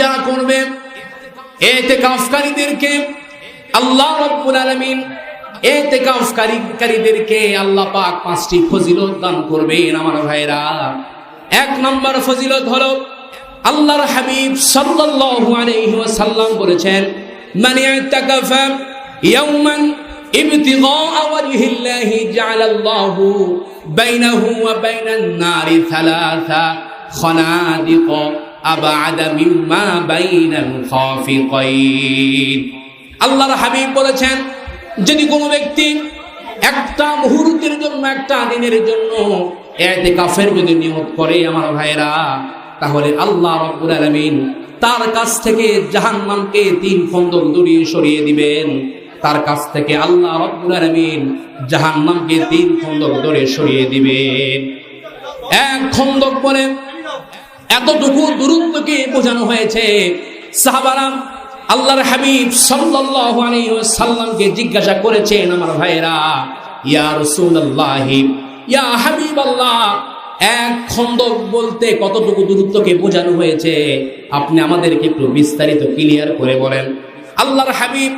যারা করবে। এতে কাফকারীদেরকে আল্লাহ রব্বুল আলমিন এতে কাফকারীদেরকে আল্লাহ পাক পাঁচটি ফজিলত দান করবেন আমার ভাইরা এক নম্বর ফজিলত হলো, আল্লাহর হাবিব সাল্লাল্লাহু আলাইহি ওয়াসাল্লাম বলেছেন, মান ইতাকাফা ইয়াওমান ইবতিগাআ ওয়াজহিল্লাহি জাআলাল্লাহু বাইনাহু ওয়া বাইনান নারি সালাসা খনাদিক। আবাদ মিম্মা বাইনাল খাফিকাইন আল্লাহর হাবিব বলেছেন, যদি কোনো ব্যক্তি একটা মুহূর্তের জন্য, একটা দিনের জন্য এতে কাফের যদি নিয়ত করে আমার ভাইরা তাহলে আল্লাহ রব্বুল আলমিন তার কাছ থেকে জাহান্নামকে তিন খন্দক দূরিয়ে সরিয়ে দিবেন। তার কাছ থেকে আল্লাহ রব্বুল আলমিন জাহান্নামকে তিন খন্দক দূরে সরিয়ে দিবেন। এক খন্দক পরে এতটুকু দূরত্বকে বোঝানো হয়েছে। সাহাবারাম আল্লাহর হাবিব ওয়াসাল্লামকে জিজ্ঞাসা করেছেন, আমার ভাইরা ইয়া রাসূলুল্লাহি, ইয়া হাবিবাল্লাহ, এক খন্দক বলতে কতটুকু দূরত্বকে বোঝানো হয়েছে? আপনি আমাদেরকে একটু বিস্তারিত ক্লিয়ার করে বলেন। আল্লাহর হাবিব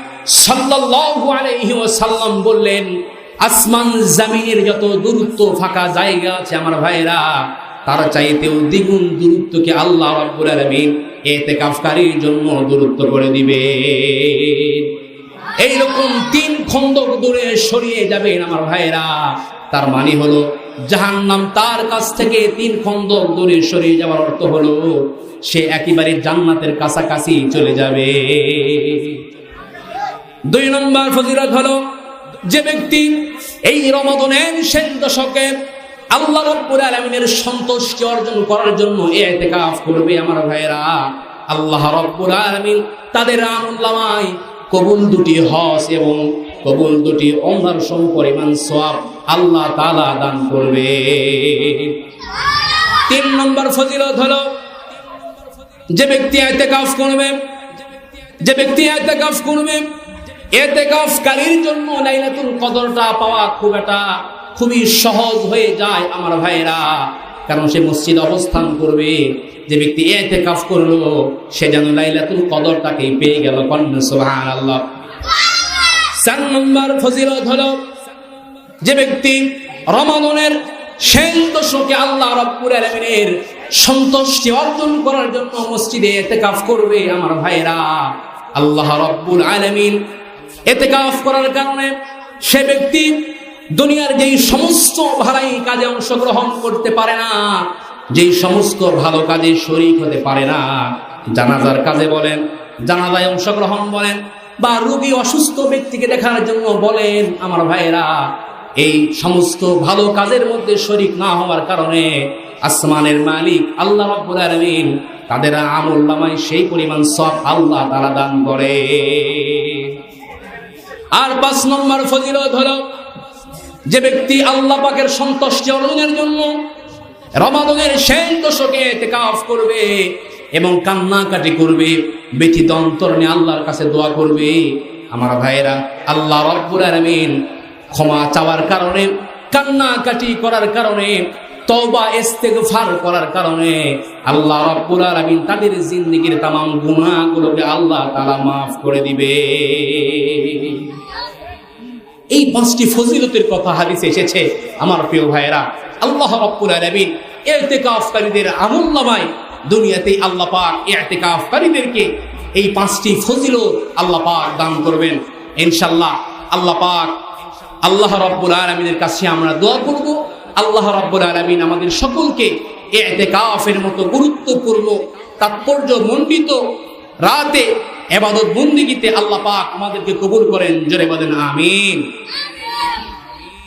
ওয়াসাল্লাম বললেন আসমান জামিনের যত দূরত্ব ফাঁকা জায়গা আছে, আমার ভাইরা তার চাইতেও দ্বিগুণ দূরত্বকে আল্লাহ রাব্বুল আলামিন এতে কাফকারীর জন্য দূরত্ব করে দিবে এইরকম তিন খন্দক দূরে সরিয়ে যাবেন আমার ভাইরা তার মানে হলো, জাহান্নাম তার কাছ থেকে তিন খন্দক দূরে সরিয়ে যাওয়ার অর্থ হলো, সে একেবারে জান্নাতের কাছাকাছি চলে যাবে। দুই নম্বর ফজিলত হলো, যে ব্যক্তি এই রমাদনের শেষ দশকে আল্লাহ রব্বুল আলামিনের সন্তুষ্টি অর্জন করার জন্য ইতিকাফ করবে আমার ভাইরা আল্লাহ রব্বুল আলামিন তাদের আমুল্লামায় কবুল দুটি হজ এবং কবুল দুটি অমরার সম পরিমাণ সওয়াব আল্লাহ তাআলা দান করবে। তিন নম্বর ফজিলত হলো, যে ব্যক্তি ইতিকাফ করবে, যে ব্যক্তি ইতিকাফ করবে, এতেকাফকারীর জন্য লাইলাতুল কদরটা পাওয়া খুব একটা খুবই সহজ হয়ে যায় আমার ভাইরা। কারণ সে মসজিদ অবস্থান করবে, যে ব্যক্তি এতে এতেকাফ করল, সে যেন লাইলাতুল কদরটাকে পেয়ে গেল কন্যা সুবহানাল্লাহ। চার নম্বর ফজিলত হলো, যে ব্যক্তি রমাদনের শেষ দশকে আল্লাহ রব্বুল আলামিনের সন্তুষ্টি অর্জন করার জন্য মসজিদে এতে এতেকাফ করবে আমার ভাইরা। আল্লাহ রব্বুল আলামিন এতেকাফ করার কারণে সে ব্যক্তি দুনিয়ার যেই সমস্ত ভালাই কাজে অংশগ্রহণ করতে পারে না, যেই সমস্ত ভালো কাজে শরিক হতে পারে না, জানাজার কাজে বলেন, জানাজায় অংশগ্রহণ বলেন, বা রুগী অসুস্থ ব্যক্তিকে দেখার জন্য বলেন, আমার ভাইয়েরা, এই সমস্ত ভালো কাজের মধ্যে শরিক না হওয়ার কারণে আসমানের মালিক আল্লাহ রাব্বুল আলামিন তাদের আমল সেই পরিমাণ সব আল্লাহ তারা দান করে আর পাঁচ নম্বর ফজিলত হলো যে ব্যক্তি আল্লাহ পাকের সন্তুষ্টি অর্জনের জন্য রমাদনের শেষ দশকে এতেকাফ করবে এবং কান্নাকাটি করবে ব্যথিত অন্তর নিয়ে আল্লাহর কাছে দোয়া করবে আমার ভাইয়েরা আল্লাহ রব্বুল আলামিন ক্ষমা চাওয়ার কারণে কান্নাকাটি করার কারণে তওবা ইস্তেগফার করার কারণে আল্লাহ রাব্বুল আলামিন তাদের জিন্দেগীর तमाम গুনাহগুলোকে আল্লাহ তাআলা maaf করে দিবে এই পাঁচটি ফজিলতের কথা হাদিসে এসেছে। আমার প্রিয় ভাইয়েরা, আল্লাহ রাব্বুল আলামিন ইতিকাফকারীদের আমুল্লামায় দুনিয়াতে আল্লাহ পাক ইতিকাফকারীদেরকে এই পাঁচটি ফজিলত আল্লাহ পাক দান করবেন। ইনশাআল্লাহ আল্লাহ পাক আল্লাহ রাব্বুল আলামিনের কাছে আমরা দোয়া করব। আল্লাহ রাব্বুল আলামিন আমাদের সকলকে ইতিকাফের মতো গুরুত্বপূর্ণ তাৎপর্য মণ্ডিত রাতে এবাদত বন্দিগিতে আল্লাহ পাক আমাদেরকে কবুল করেন। জোরে বলেন আমিন।